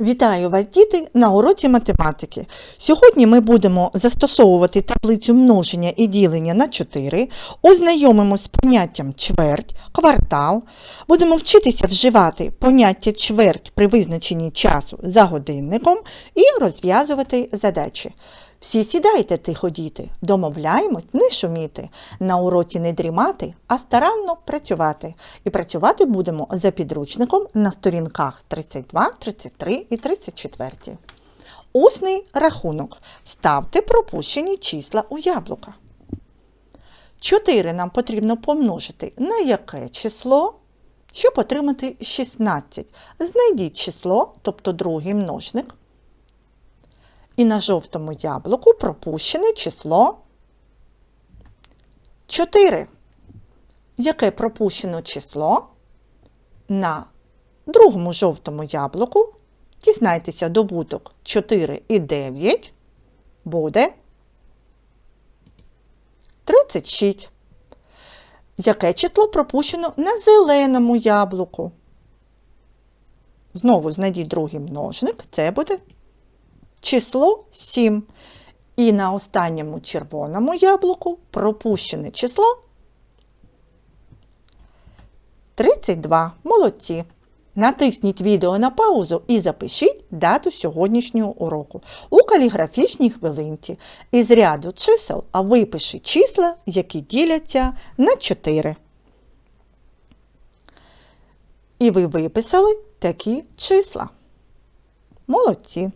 Вітаю вас, діти, на уроці математики. Сьогодні ми будемо застосовувати таблицю множення і ділення на 4, ознайомимося з поняттям чверть, квартал, будемо вчитися вживати поняття чверть при визначенні часу за годинником і розв'язувати задачі. Всі сідайте тихо, діти, домовляємось не шуміти, на уроці не дрімати, а старанно працювати. І працювати будемо за підручником на сторінках 32, 33 і 34. Усний рахунок. Ставте пропущені числа у яблука. 4 нам потрібно помножити на яке число, щоб отримати 16. Знайдіть число, тобто другий множник. І на жовтому яблуку пропущене число 4. Яке пропущено число на другому жовтому яблуку? Дізнайтеся добуток 4 і 9 буде 36. Яке число пропущено на зеленому яблуку? Знову знайдіть другий множник, це буде число 7. І на останньому червоному яблуку пропущене число 32. Молодці. Натисніть відео на паузу і запишіть дату сьогоднішнього уроку у каліграфічній хвилинці. Із ряду чисел, а випишіть числа, які діляться на 4. І ви виписали такі числа. Молодці.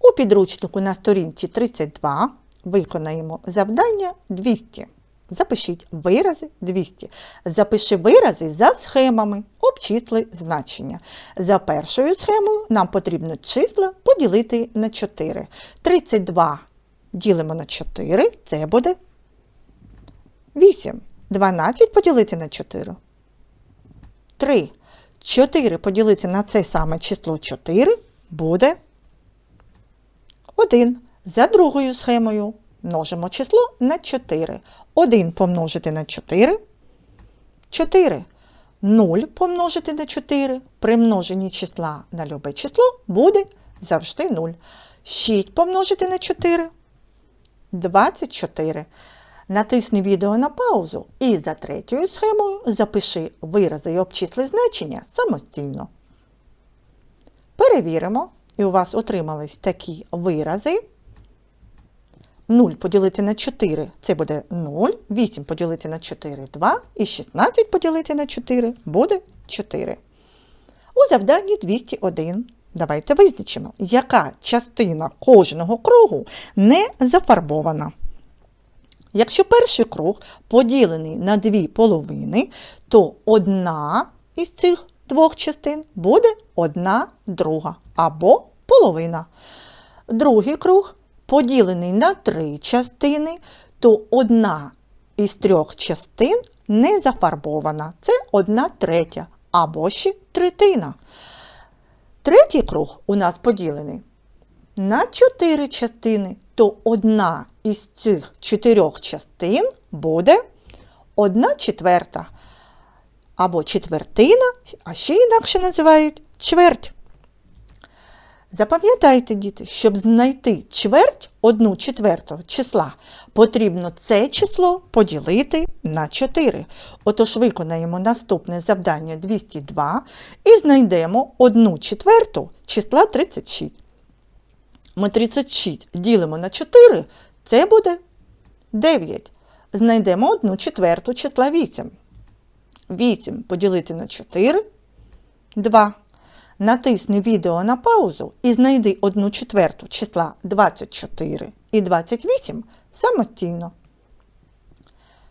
У підручнику на сторінці 32 виконаємо завдання 200. Запишіть вирази 200. Запиши вирази за схемами, обчисли значення. За першою схемою нам потрібно числа поділити на 4. 32 ділимо на 4, це буде 8. 12 поділити на 4. 3. 4 поділити на це саме число 4 буде 1. За другою схемою множимо число на 4. 1 помножити на 4. 4. 0 помножити на 4. При множенні числа на любе число буде завжди 0. 6 помножити на 4. 24. Натисни відео на паузу і за третьою схемою запиши вирази і обчисли значення самостійно. Перевіримо, і у вас отримались такі вирази. 0 поділити на 4 це буде 0, 8 поділити на 4 2 і 16 поділити на 4 буде 4. У завданні 201. Давайте визначимо, яка частина кожного кругу не зафарбована. Якщо перший круг поділений на дві половини, то одна із цих двох частин буде одна друга або половина. Другий круг поділений на три частини, то одна із трьох частин не зафарбована. Це одна третя або ще третина. Третій круг у нас поділений на чотири частини, то одна із цих чотирьох частин буде одна четверта. Або четвертина, а ще інакше називають чверть. Запам'ятайте, діти, щоб знайти чверть одну четвертого числа, потрібно це число поділити на 4. Отож виконаємо наступне завдання 202 і знайдемо одну четверту числа 36. Ми 36 ділимо на 4, це буде 9. Знайдемо одну четверту числа 8. 8 поділити на 4 2. Натисни відео на паузу і знайди одну четверту числа 24 і 28 самостійно.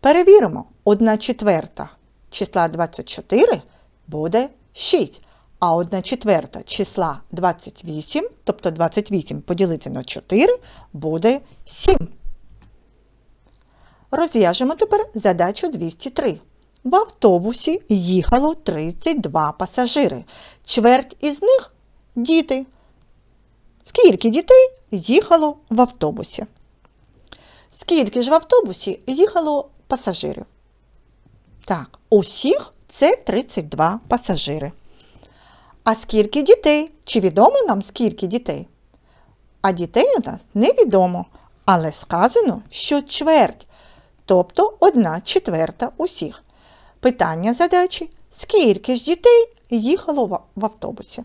Перевіримо, одна четверта числа 24 буде 6, а одна четверта числа 28, тобто 28 поділити на 4 буде 7. Розв'яжемо тепер задачу 203. В автобусі їхало 32 пасажири. Чверть із них діти. Скільки дітей їхало в автобусі? Скільки ж в автобусі їхало пасажирів? Так, усіх це 32 пасажири. А скільки дітей? Чи відомо нам скільки дітей? А дітей у нас невідомо, але сказано, що чверть, тобто одна четверта усіх. Питання задачі: скільки ж дітей їхало в- автобусі?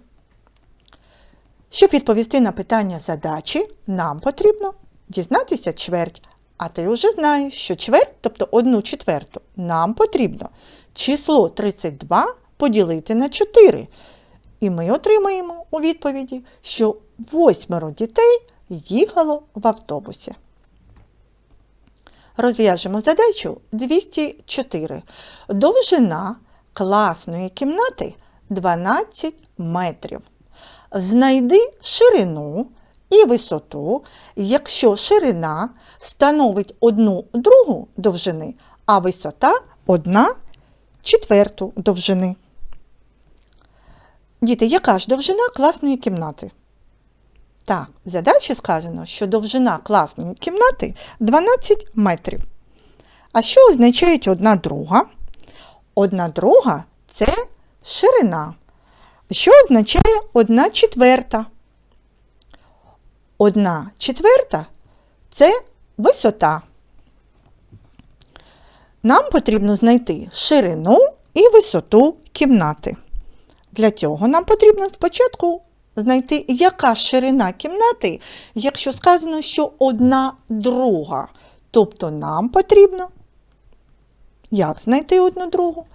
Щоб відповісти на питання задачі, нам потрібно дізнатися чверть. А ти вже знаєш, що чверть, тобто одну четверту, нам потрібно число 32 поділити на 4. І ми отримаємо у відповіді, що восьмеро дітей їхало в автобусі. Розв'яжемо задачу 204. Довжина класної кімнати 12 метрів. Знайди ширину і висоту, якщо ширина становить одну другу довжини, а висота одна четверту довжини. Діти, яка ж довжина класної кімнати? Так, в задачі сказано, що довжина класної кімнати 12 метрів. А що означають одна друга? Одна друга це ширина. Що означає одна четверта? Одна четверта це висота. Нам потрібно знайти ширину і висоту кімнати. Для цього нам потрібно спочатку знайти, яка ширина кімнати, якщо сказано, що одна друга. Тобто нам потрібно як знайти одну другу?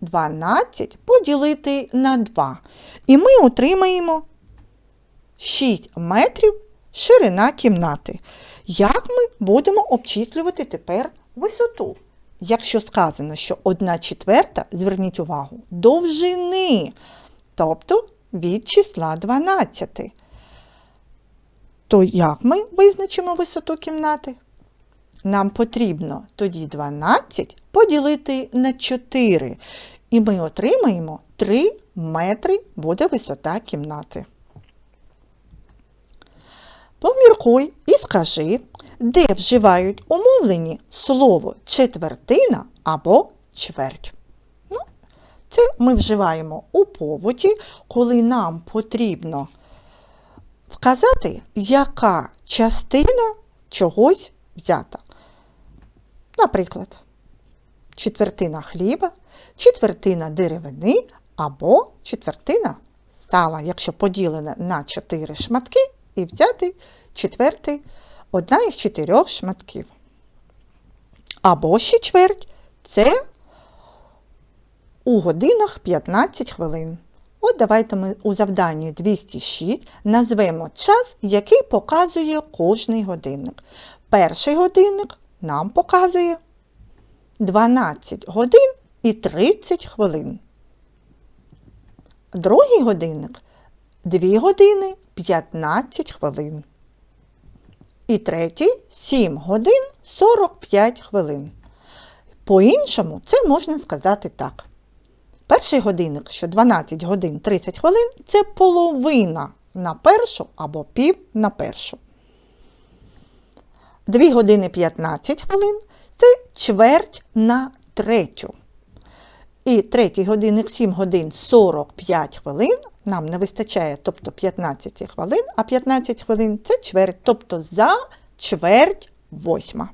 12 поділити на 2. І ми отримаємо 6 метрів ширина кімнати. Як ми будемо обчислювати тепер висоту? Якщо сказано, що 1 четверта, зверніть увагу, довжини, тобто від числа 12. То як ми визначимо висоту кімнати? Нам потрібно тоді 12 поділити на 4. І ми отримаємо 3 метри буде висота кімнати. Поміркуй і скажи, де вживають умовлені слово четвертина або чверть. Це ми вживаємо у побуті, коли нам потрібно вказати, яка частина чогось взята. Наприклад, четвертина хліба, четвертина деревини або четвертина сала, якщо поділене на чотири шматки, і взяти четвертий, одна із чотирьох шматків. Або ще чверть це у годинах 15 хвилин. От давайте ми у завданні 206 назвемо час, який показує кожний годинник. Перший годинник нам показує 12 годин і 30 хвилин. Другий годинник 2 години 15 хвилин. І третій 7 годин 45 хвилин. По-іншому це можна сказати так. Перший годинник, що 12 годин 30 хвилин, це половина на першу або пів на першу. 2 години 15 хвилин це чверть на третю. І третій годинник 7 годин 45 хвилин. Нам не вистачає, тобто 15 хвилин, а 15 хвилин це чверть, тобто за чверть восьма.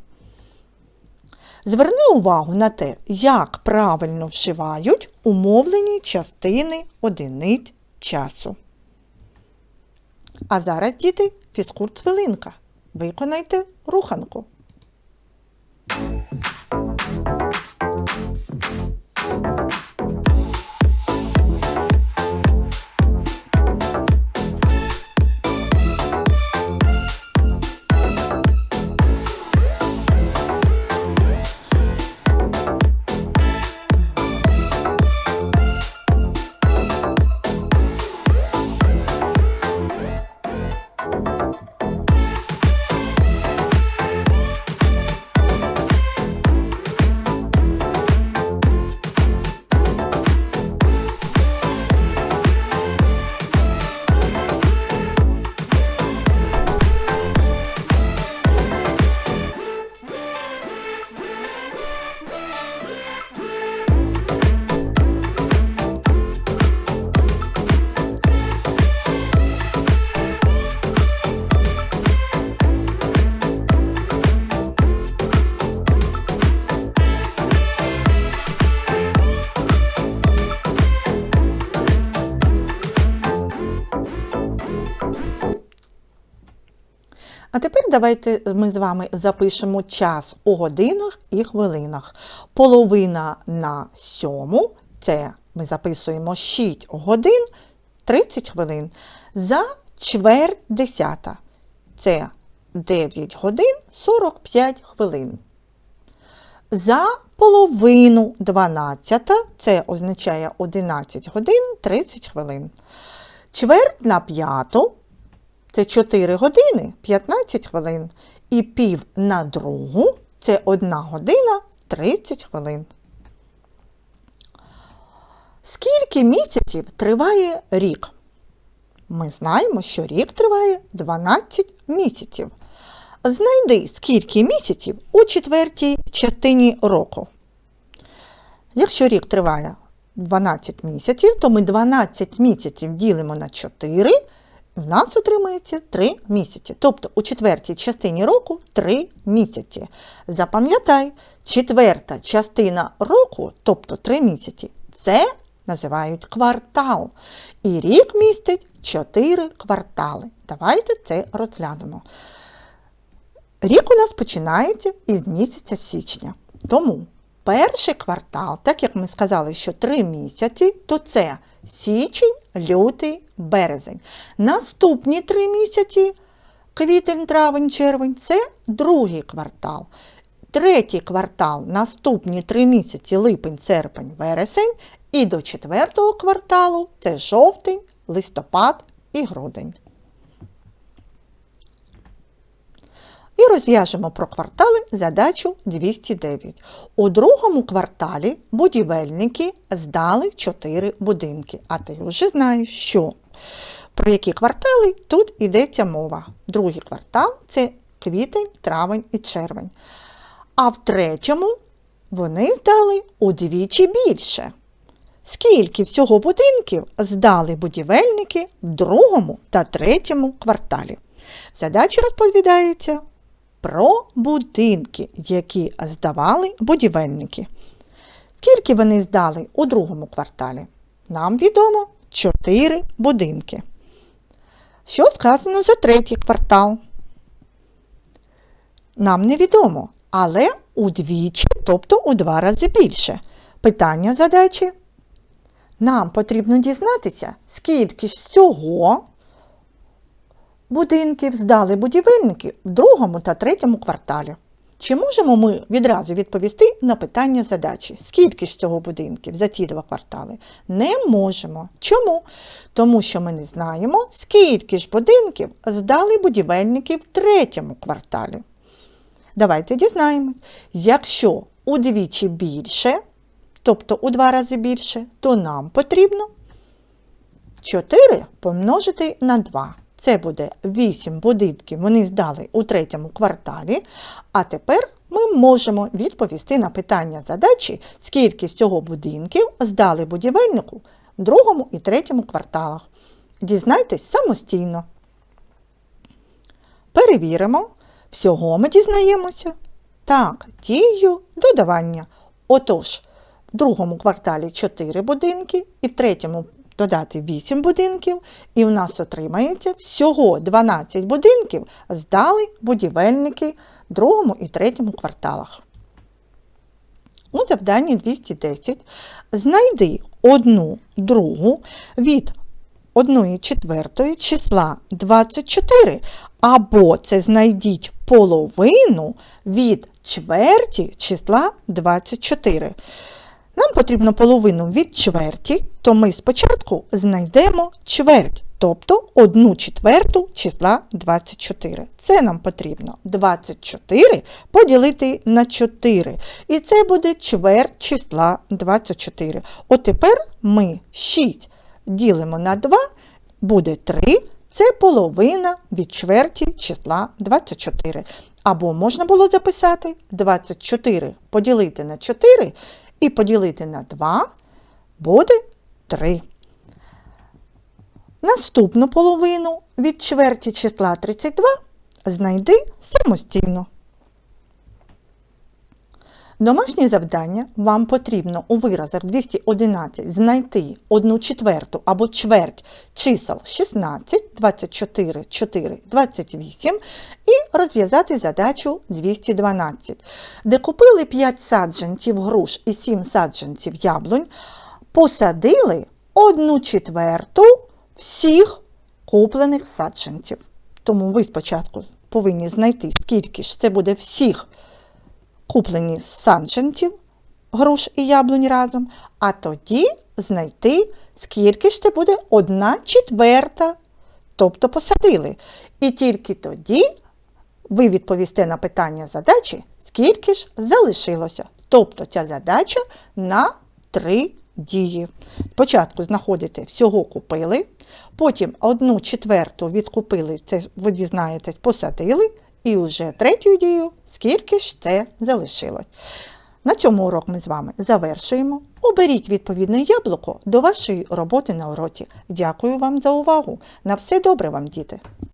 Зверни увагу на те, як правильно вживають умовлені частини одиниць часу. А зараз, діти, фізкурт хвилинка. Виконайте руханку. А тепер давайте ми з вами запишемо час у годинах і хвилинах. Половина на сьому це ми записуємо 6 годин 30 хвилин. За чверть десята це 9 годин 45 хвилин. За половину 12 це означає 11 годин 30 хвилин. Чверть на п'яту це 4 години 15 хвилин. І пів на другу це 1 година 30 хвилин. Скільки місяців триває рік? Ми знаємо, що рік триває 12 місяців. Знайди, скільки місяців у четвертій частині року. Якщо рік триває 12 місяців, то ми 12 місяців ділимо на 4, в нас отримається 3 місяці. Тобто у четвертій частині року 3 місяці. Запам'ятай, четверта частина року, тобто 3 місяці, це називають квартал. І рік містить 4 квартали. Давайте це розглянемо. Рік у нас починається із місяця січня. Тому перший квартал, так як ми сказали, що 3 місяці, то це січень, лютий, березень. Наступні 3 місяці, квітень, травень, червень, це другий квартал. Третій квартал, наступні 3 місяці, липень, серпень, вересень. І до четвертого кварталу це жовтень, листопад і грудень. І розв'яжемо про квартали задачу 209. У другому кварталі будівельники здали 4 будинки. А ти вже знаєш, що про які квартали тут йдеться мова. Другий квартал це квітень, травень і червень. А в третьому вони здали удвічі більше. Скільки всього будинків здали будівельники в другому та третьому кварталі? В задачі розповідається про будинки, які здавали будівельники. Скільки вони здали у другому кварталі? Нам відомо 4 будинки. Що сказано за третій квартал? Нам невідомо, але удвічі, тобто у два рази більше. Питання задачі. Нам потрібно дізнатися, скільки ж всього будинків здали будівельники в другому та третьому кварталі. Чи можемо ми відразу відповісти на питання задачі? Скільки ж цього будинків за ці два квартали? Не можемо. Чому? Тому що ми не знаємо, скільки ж будинків здали будівельники в третьому кварталі. Давайте дізнаємось. Якщо удвічі більше, тобто у два рази більше, то нам потрібно 4 помножити на 2. Це буде 8 будинків, вони здали у третьому кварталі. А тепер ми можемо відповісти на питання задачі, скільки всього будинків здали будівельнику в другому і третьому кварталах. Дізнайтесь самостійно. Перевіримо. Всього ми дізнаємося. Так, дією додавання. Отож, в другому кварталі 4 будинки і в третьому додати 8 будинків, і у нас отримається всього 12 будинків здали будівельники в другому і третьому кварталах. У завданні 210 знайди одну другу від 1 четвертої числа 24, або це знайдіть половину від чверті числа 24. Нам потрібно половину від чверті, то ми спочатку знайдемо чверть, тобто 1 четверту числа 24. Це нам потрібно 24 поділити на 4. І це буде чверть числа 24. От тепер ми 6 ділимо на 2, буде 3. Це половина від чверті числа 24. Або можна було записати 24 поділити на 4 і поділити на 2 буде 3. Наступну половину від чверті числа 32 знайди самостійно. Домашнє завдання вам потрібно у виразах 211 знайти 1 четверту або чверть чисел 16, 24, 4, 28 і розв'язати задачу 212, де купили 5 саджанців груш і 7 саджанців яблунь, посадили 1 четверту всіх куплених саджанців. Тому ви спочатку повинні знайти, скільки ж це буде всіх куплені саджанців, груш і яблунь разом, а тоді знайти, скільки ж це буде одна четверта, тобто посадили. І тільки тоді ви відповісте на питання задачі, скільки ж залишилося. Тобто ця задача на три дії. Спочатку знаходите всього купили, потім одну четверту відкупили, це ви дізнаєтесь, посадили, і вже третю дію, скільки ж це залишилось. На цьому урок ми з вами завершуємо. Оберіть відповідне яблуко до вашої роботи на уроці. Дякую вам за увагу. На все добре вам, діти!